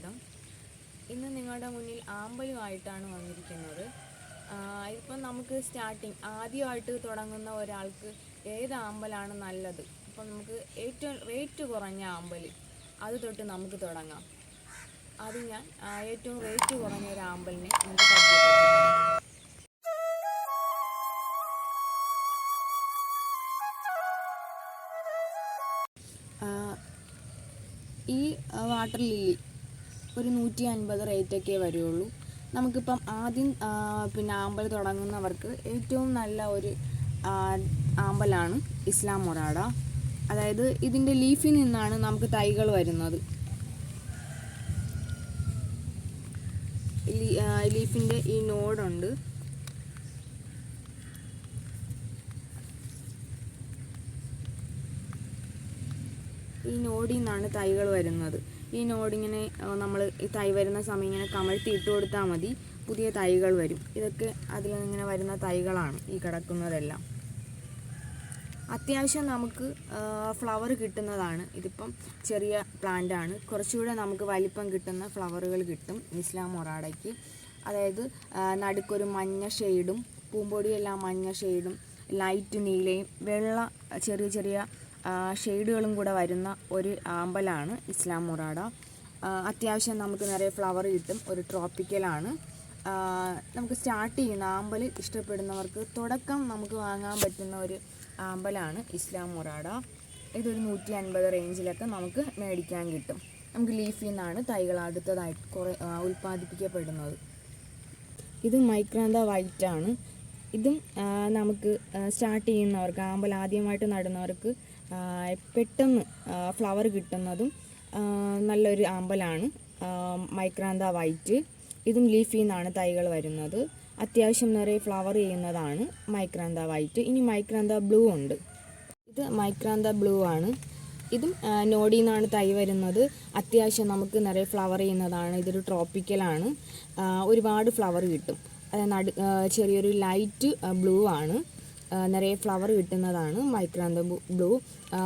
സ്വാഗതം. ഇന്ന് നിങ്ങളുടെ മുന്നിൽ ആമ്പലുമായിട്ടാണ് വന്നിരിക്കുന്നത്. ഇപ്പം നമുക്ക് സ്റ്റാർട്ടിങ് ആദ്യമായിട്ട് തുടങ്ങുന്ന ഒരാൾക്ക് ഏത് ആമ്പലാണ് നല്ലത്? ഇപ്പം നമുക്ക് ഏറ്റവും റേറ്റ് കുറഞ്ഞ ആമ്പൽ അത് തൊട്ട് നമുക്ക് തുടങ്ങാം. അത് ഞാൻ ഏറ്റവും റേറ്റ് കുറഞ്ഞ ഒരു ആമ്പലിനെ നമുക്ക് ഈ വാട്ടർ ലില്ലി ഒരു നൂറ്റി അൻപത് റേറ്റൊക്കെ വരുള്ളൂ. നമുക്കിപ്പം ആദ്യം പിന്നെ ആമ്പൽ തുടങ്ങുന്നവർക്ക് ഏറ്റവും നല്ല ഒരു ആമ്പലാണ് ഇസ്ലാം മൊറാഡ അതായത് ഇതിന്റെ ലീഫിൽ നിന്നാണ് നമുക്ക് തൈകൾ വരുന്നത്. ലീഫിന്റെ ഈ നോഡുണ്ട് ഈ നോഡിൽ നിന്നാണ് തൈകൾ വരുന്നത്. ഈ നോഡിങ്ങനെ നമ്മൾ ഈ തൈ വരുന്ന സമയം ഇങ്ങനെ കമഴ്ത്തി ഇട്ട് കൊടുത്താൽ മതി പുതിയ തൈകൾ വരും. ഇതൊക്കെ അതിൽ ഇങ്ങനെ വരുന്ന തൈകളാണ് ഈ കിടക്കുന്നതെല്ലാം. അത്യാവശ്യം നമുക്ക് ഫ്ലവർ കിട്ടുന്നതാണ്. ഇതിപ്പം ചെറിയ പ്ലാന്റ് ആണ്. കുറച്ചുകൂടെ നമുക്ക് വലിപ്പം കിട്ടുന്ന ഫ്ലവറുകൾ കിട്ടും ഇസ്ലാം മൊറാടയ്ക്ക്. അതായത് നടുക്കൊരു മഞ്ഞ ഷെയ്ഡും പൂമ്പൊടിയെല്ലാം മഞ്ഞ ഷെയ്ഡും ലൈറ്റ് നീലയും വെള്ള ചെറിയ ചെറിയ ഷെയ്ഡുകളും കൂടെ വരുന്ന ഒരു ആമ്പലാണ് ഇസ്ലാം മൊറാഡ അത്യാവശ്യം നമുക്ക് നിറയെ ഫ്ലവർ കിട്ടും ഒരു ട്രോപ്പിക്കലാണ് നമുക്ക് സ്റ്റാർട്ട് ചെയ്യുന്ന ആമ്പൽ ഇഷ്ടപ്പെടുന്നവർക്ക് തുടക്കം നമുക്ക് വാങ്ങാൻ പറ്റുന്ന ഒരു ആമ്പലാണ് ഇസ്ലാം മൊറാഡ ഇതൊരു നൂറ്റി അൻപത് റേഞ്ചിലൊക്കെ നമുക്ക് മേടിക്കാൻ കിട്ടും. നമുക്ക് ലീഫിൽ നിന്നാണ് തൈകൾ അടുത്തതായിട്ട് കുറേ ഉൽപ്പാദിപ്പിക്കപ്പെടുന്നത്. ഇത് മൈക്രാന്ത വൈറ്റാണ്. ഇതും നമുക്ക് സ്റ്റാർട്ട് ചെയ്യുന്നവർക്ക് ആമ്പൽ ആദ്യമായിട്ട് നടുന്നവർക്ക് പെട്ടെന്ന് ഫ്ലവർ കിട്ടുന്നതും നല്ലൊരു ആമ്പലാണ്. മൈക്രാന്ത വൈറ്റ് ഇതും ലീഫിൽ നിന്നാണ് തൈകൾ വരുന്നത്. അത്യാവശ്യം നിറയെ ഫ്ലവർ ചെയ്യുന്നതാണ് മൈക്രാന്ത വൈറ്റ് ഇനി മൈക്രാന്ത ബ്ലൂ ഉണ്ട്. ഇത് മൈക്രാന്ത ബ്ലൂ ആണ്. ഇതും നോഡിൽ നിന്നാണ് തൈ വരുന്നത്. അത്യാവശ്യം നമുക്ക് നിറയെ ഫ്ലവർ ചെയ്യുന്നതാണ്. ഇതൊരു ട്രോപ്പിക്കലാണ് ഒരുപാട് ഫ്ലവർ കിട്ടും. നടു ചെറിയൊരു ലൈറ്റ് ബ്ലൂ ആണ്. നിറയെ ഫ്ലവർ കിട്ടുന്നതാണ് മൈക്രാന്ത ബ്ലൂ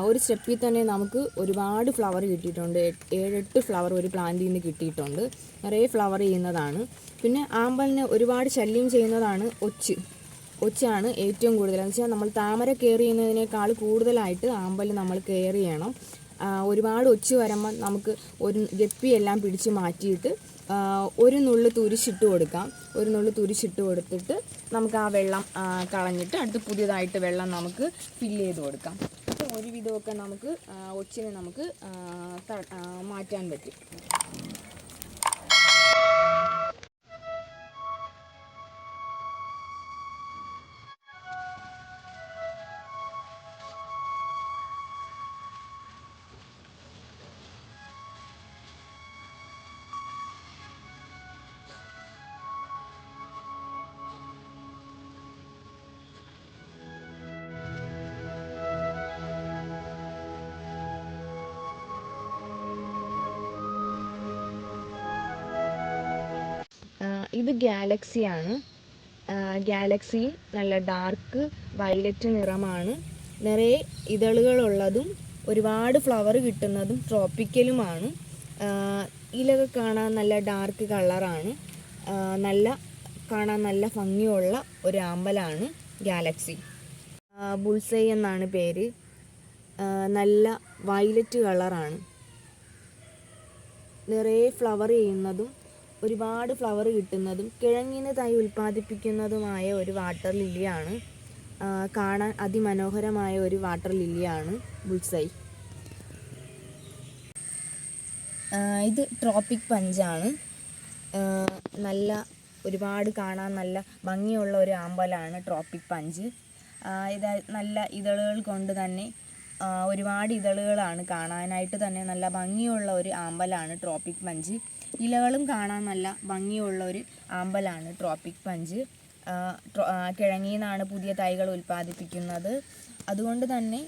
ഒരു സ്റ്റെപ്പിൽ തന്നെ നമുക്ക് ഒരുപാട് ഫ്ലവർ കിട്ടിയിട്ടുണ്ട്. ഏഴെട്ട് ഫ്ലവർ ഒരു പ്ലാന്റിൽ നിന്ന് കിട്ടിയിട്ടുണ്ട്. നിറയെ ഫ്ലവർ ചെയ്യുന്നതാണ്. പിന്നെ ആമ്പലിനെ ഒരുപാട് ശല്യം ചെയ്യുന്നതാണ് ഒച്ച്. ഒച്ചാണ് ഏറ്റവും കൂടുതൽ. എന്ന് വെച്ചാൽ നമ്മൾ താമര കെയർ ചെയ്യുന്നതിനേക്കാൾ കൂടുതലായിട്ട് ആമ്പൽ നമ്മൾ കെയർ ചെയ്യണം. ഒരുപാട് ഒച്ചു വരുമ്പോൾ നമുക്ക് ഒരു ഗപ്പിയെല്ലാം പിടിച്ച് മാറ്റിയിട്ട് ഒരു നുള്ളു തുരിശിട്ട് കൊടുക്കാം. ഒരു നുള്ളു തുരിശിട്ട് കൊടുത്തിട്ട് നമുക്ക് ആ വെള്ളം കളഞ്ഞിട്ട് അടുത്ത് പുതിയതായിട്ട് വെള്ളം നമുക്ക് ഫില്ല് ചെയ്ത് കൊടുക്കാം. അപ്പോൾ ഒരുവിധമൊക്കെ നമുക്ക് ഒച്ചിനെ നമുക്ക് മാറ്റാൻ പറ്റും. ഇത് ഗാലക്സിയാണ് ഗാലക്സി നല്ല ഡാർക്ക് വയലറ്റ് നിറമാണ്. നിറയെ ഇതളുകളുള്ളതും ഒരുപാട് ഫ്ലവർ കിട്ടുന്നതും ട്രോപ്പിക്കലുമാണ് ഇലകൾ കാണാൻ നല്ല ഡാർക്ക് കളറാണ് നല്ല കാണാൻ നല്ല ഭംഗിയുള്ള ഒരു ആമ്പലാണ് ഗാലക്സി ബുൾസൈ എന്നാണ് പേര്. നല്ല വയലറ്റ് കളറാണ് നിറയെ ഫ്ലവർ ചെയ്യുന്നതും ഒരുപാട് ഫ്ലവർ കിട്ടുന്നതും കിഴങ്ങിന് തൈ ഉൽപ്പാദിപ്പിക്കുന്നതുമായ ഒരു വാട്ടർ ലില്ലിയാണ് കാണാൻ അതിമനോഹരമായ ഒരു വാട്ടർ ലില്ലിയാണ് ബുൾസൈ. ഇത് ട്രോപ്പിക് പഞ്ചാണ് നല്ല ഒരുപാട് കാണാൻ നല്ല ഭംഗിയുള്ള ഒരു ആമ്പലാണ് ട്രോപ്പിക് പഞ്ച് ഇത് നല്ല ഇതളുകൾ കൊണ്ട് തന്നെ ഒരുപാട് ഇതളുകളാണ് കാണാനായിട്ട് തന്നെ നല്ല ഭംഗിയുള്ള ഒരു ആമ്പലാണ് ട്രോപ്പിക് പഞ്ച് ഇലകളും കാണാൻ നല്ല ഭംഗിയുള്ള ഒരു ആമ്പലാണ് ട്രോപ്പിക് പഞ്ച്. കിഴങ്ങിൽ നിന്നാണ് പുതിയ തൈകൾ ഉൽപ്പാദിപ്പിക്കുന്നത്. അതുകൊണ്ട് തന്നെ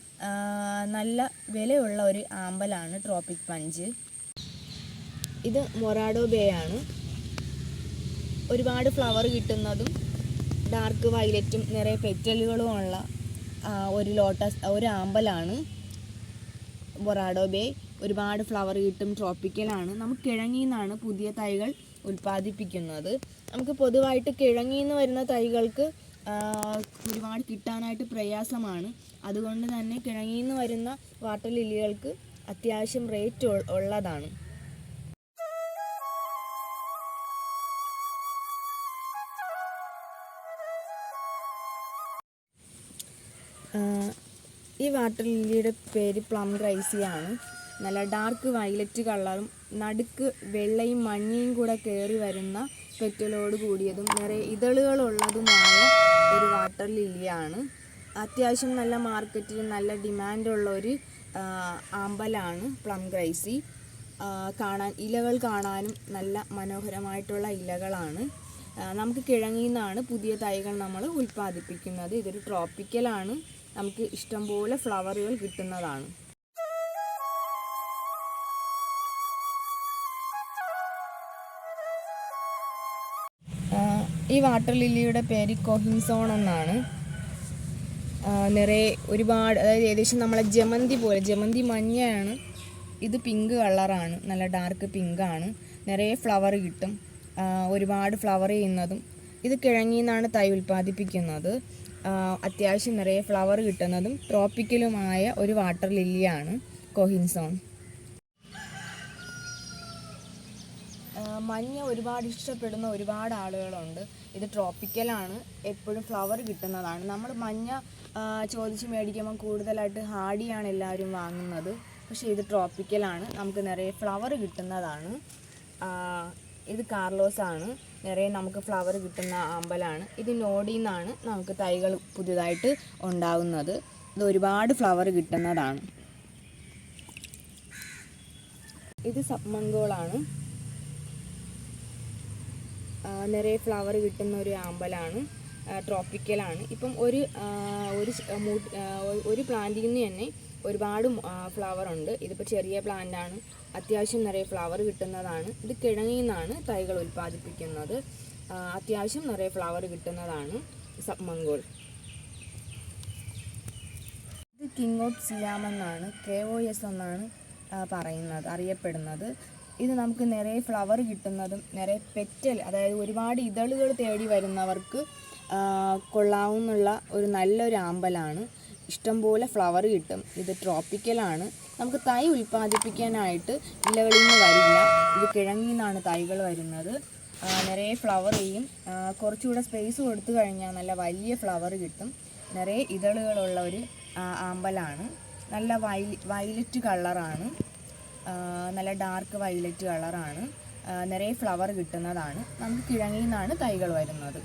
നല്ല വിലയുള്ള ഒരു ആമ്പലാണ് ട്രോപ്പിക് പഞ്ച്. ഇത് മൊറാഡോ ബേ ആണ്. ഒരുപാട് ഫ്ലവർ കിട്ടുന്നതും ഡാർക്ക് വയലറ്റും നിറയെ പെറ്റലുകളുമുള്ള ഒരു ലോട്ടസ് ഒരു ആമ്പലാണ് മൊറാഡോ ബേ. ഒരുപാട് ഫ്ലവർ കിട്ടും ട്രോപ്പിക്കലാണ് നമുക്ക് കിഴങ്ങിൽ നിന്നാണ് പുതിയ തൈകൾ ഉൽപ്പാദിപ്പിക്കുന്നത്. നമുക്ക് പൊതുവായിട്ട് കിഴങ്ങിൽ നിന്ന് വരുന്ന തൈകൾക്ക് ഒരുപാട് കിട്ടാനായിട്ട് പ്രയാസമാണ്. അതുകൊണ്ട് തന്നെ കിഴങ്ങിൽ നിന്ന് വരുന്ന വാട്ടർ ലില്ലികൾക്ക് അത്യാവശ്യം റേറ്റ് ഉള്ളതാണ്. ഈ വാട്ടർ ലില്ലിയുടെ പേര് പ്ലം ഗ്രൈസിയാണ് നല്ല ഡാർക്ക് വയലറ്റ് കളറും നടുക്ക് വെള്ളയും മഞ്ഞയും കൂടെ കയറി വരുന്ന പെറ്റലോട് കൂടിയതും നിറയെ ഇതളുകളുള്ളതുമായ ഒരു വാട്ടർ ലില്ലിയാണ് അത്യാവശ്യം നല്ല മാർക്കറ്റിൽ നല്ല ഡിമാൻഡുള്ള ഒരു ആമ്പലാണ് പ്ലം ഗ്രൈസി കാണാൻ ഇലകൾ കാണാനും നല്ല മനോഹരമായിട്ടുള്ള ഇലകളാണ്. നമുക്ക് കിഴങ്ങിൽ നിന്നാണ് പുതിയ തൈകൾ നമ്മൾ ഉൽപ്പാദിപ്പിക്കുന്നത്. ഇതൊരു ട്രോപ്പിക്കലാണ് നമുക്ക് ഇഷ്ടംപോലെ ഫ്ലവറുകൾ കിട്ടുന്നതാണ്. ഈ വാട്ടർ ലില്ലിയുടെ പേര് കൊഹിൻസോൺ എന്നാണ്. നിറയെ ഒരുപാട് അതായത് ഏകദേശം നമ്മളെ ജമന്തി പോലെ ജമന്തി മഞ്ഞയാണ്. ഇത് പിങ്ക് കളറാണ് നല്ല ഡാർക്ക് പിങ്കാണ് നിറയെ ഫ്ലവർ കിട്ടും. ഒരുപാട് ഫ്ലവർ ചെയ്യുന്നതും. ഇത് കിഴങ്ങിൽ നിന്നാണ് തൈ ഉൽപ്പാദിപ്പിക്കുന്നത്. അത്യാവശ്യം നിറയെ ഫ്ലവർ കിട്ടുന്നതും ട്രോപ്പിക്കലുമായ ഒരു വാട്ടർ ലില്ലിയാണ് കൊഹിൻസോൺ. മഞ്ഞ ഒരുപാട് ഇഷ്ടപ്പെടുന്ന ഒരുപാട് ആളുകളുണ്ട്. ഇത് ട്രോപ്പിക്കലാണ്. എപ്പോഴും ഫ്ലവർ കിട്ടുന്നതാണ്. നമ്മൾ മഞ്ഞ ചോദിച്ച് മേടിക്കുമ്പോൾ കൂടുതലായിട്ട് ഹാഡിയാണ് എല്ലാവരും വാങ്ങുന്നത്. പക്ഷേ ഇത് ട്രോപ്പിക്കലാണ്. നമുക്ക് നിറയെ ഫ്ലവർ കിട്ടുന്നതാണ്. ഇത് കാർലോസ് ആണ് നിറയെ നമുക്ക് ഫ്ലവർ കിട്ടുന്ന അമ്പലാണ്. ഇത് നോഡിൽ നിന്നാണ് നമുക്ക് തൈകൾ പുതിയതായിട്ട് ഉണ്ടാകുന്നത് ഇത് ഒരുപാട് ഫ്ലവർ കിട്ടുന്നതാണ്. ഇത് സബ്മംഗോളാണ്. ആ, നിറയെ ഫ്ലവർ കിട്ടുന്ന ഒരു ആമ്പലാണ് ട്രോപ്പിക്കലാണ് ഇപ്പം ഒരു ഒരു ഒരു പ്ലാന്റിൽ നിന്ന് തന്നെ ഒരുപാട് ഫ്ലവർ ഉണ്ട്. ഇതിപ്പോൾ ചെറിയ പ്ലാന്റ് ആണ്. അത്യാവശ്യം നിറയെ ഫ്ലവർ കിട്ടുന്നതാണ്. ഇത് കിഴങ്ങിൽ നിന്നാണ് തൈകൾ ഉൽപ്പാദിപ്പിക്കുന്നത്. അത്യാവശ്യം നിറയെ ഫ്ലവർ കിട്ടുന്നതാണ് സബ്മംഗോൾ ഇത് കിങ് ഓഫ് സിയാമെന്നാണ് കെ ഒ എസ് എന്നാണ് പറയുന്നത് അറിയപ്പെടുന്നത്. ഇത് നമുക്ക് നിറയെ ഫ്ലവർ കിട്ടുന്നതും നിറയെ പെറ്റൽ അതായത് ഒരുപാട് ഇതളുകൾ തേടി വരുന്നവർക്ക് കൊള്ളാവുന്നുള്ള ഒരു നല്ലൊരു ആമ്പലാണ്. ഇഷ്ടംപോലെ ഫ്ലവർ കിട്ടും. ഇത് ട്രോപ്പിക്കലാണ് നമുക്ക് തൈ ഉൽപ്പാദിപ്പിക്കാനായിട്ട് ഇലകളിൽ നിന്ന് വരില്ല. ഇത് കിഴങ്ങിൽ നിന്നാണ് തൈകൾ വരുന്നത്. നിറയെ ഫ്ലവർ ചെയ്യും. കുറച്ചുകൂടെ സ്പേസ് കൊടുത്തു കഴിഞ്ഞാൽ നല്ല വലിയ ഫ്ലവർ കിട്ടും. നിറയെ ഇതളുകളുള്ള ഒരു ആമ്പലാണ്. നല്ല വൈ വയലറ്റ് കളറാണ് നല്ല ഡാർക്ക് വയലറ്റ് കളറാണ് നിറയെ ഫ്ലവർ കിട്ടുന്നതാണ്. നമുക്ക് കിഴങ്ങിൽ നിന്നാണ് തൈകൾ വരുന്നത്.